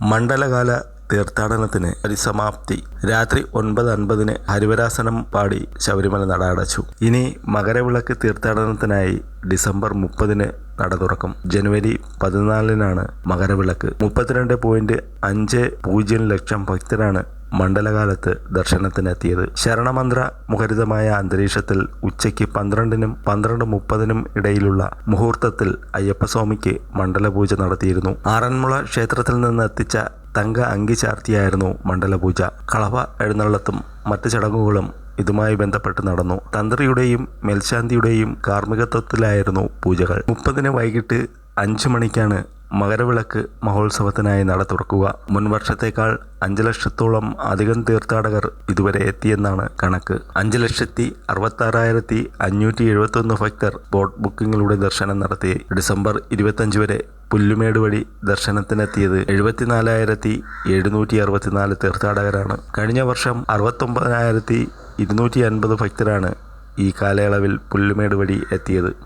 മണ്ഡലകാല തീർത്ഥാടനത്തിന് പരിസമാപ്തി രാത്രി ഒൻപത് അൻപതിന് ഹരിവരാസനം പാടി ശബരിമല നട അടച്ചു ഇനി മകരവിളക്ക് തീർത്ഥാടനത്തിനായി ഡിസംബർ മുപ്പതിന് നട തുറക്കും. ജനുവരി പതിനാലിനാണ് മകരവിളക്ക്. മുപ്പത്തിരണ്ട് പോയിന്റ് അഞ്ച് പൂജ്യം ലക്ഷം ഭക്തരാണ് മണ്ഡലകാലത്ത് ദർശനത്തിനെത്തിയത്. ശരണമന്ത്ര മുഖരിതമായ അന്തരീക്ഷത്തിൽ ഉച്ചയ്ക്ക് പന്ത്രണ്ടിനും പന്ത്രണ്ട് മുപ്പതിനും ഇടയിലുള്ള മുഹൂർത്തത്തിൽ അയ്യപ്പസ്വാമിക്ക് മണ്ഡലപൂജ നടത്തിയിരുന്നു. ആറന്മുള ക്ഷേത്രത്തിൽ നിന്ന് എത്തിച്ച തങ്ക അങ്കി ചാർത്തിയായിരുന്നു മണ്ഡലപൂജ. കളവ എഴുന്നള്ളത്തും മറ്റ് ചടങ്ങുകളും ഇതുമായി ബന്ധപ്പെട്ട് നടന്നു. തന്ത്രിയുടെയും മേൽശാന്തിയുടെയും കാർമ്മികത്വത്തിലായിരുന്നു പൂജകൾ. മുപ്പതിന് വൈകിട്ട് അഞ്ചു മണിക്കാണ് മകരവിളക്ക് മഹോത്സവത്തിനായി നട തുറക്കുക. മുൻവർഷത്തേക്കാൾ അഞ്ച് ലക്ഷത്തോളം അധികം തീർത്ഥാടകർ ഇതുവരെ എത്തിയെന്നാണ് കണക്ക്. അഞ്ച് ലക്ഷത്തി അറുപത്താറായിരത്തി അഞ്ഞൂറ്റി എഴുപത്തൊന്ന് ഭക്തർ ബോട്ട് ബുക്കിങ്ങിലൂടെ ദർശനം നടത്തി. ഡിസംബർ ഇരുപത്തഞ്ച് വരെ പുല്ലുമേട് വഴി ദർശനത്തിനെത്തിയത് എഴുപത്തിനാലായിരത്തി എഴുന്നൂറ്റി അറുപത്തിനാല് തീർത്ഥാടകരാണ്. കഴിഞ്ഞ വർഷം അറുപത്തൊമ്പതിനായിരത്തി ഇരുന്നൂറ്റി അൻപത് ഭക്തരാണ് ഈ കാലയളവിൽ പുല്ലുമേട് വഴി എത്തിയത്.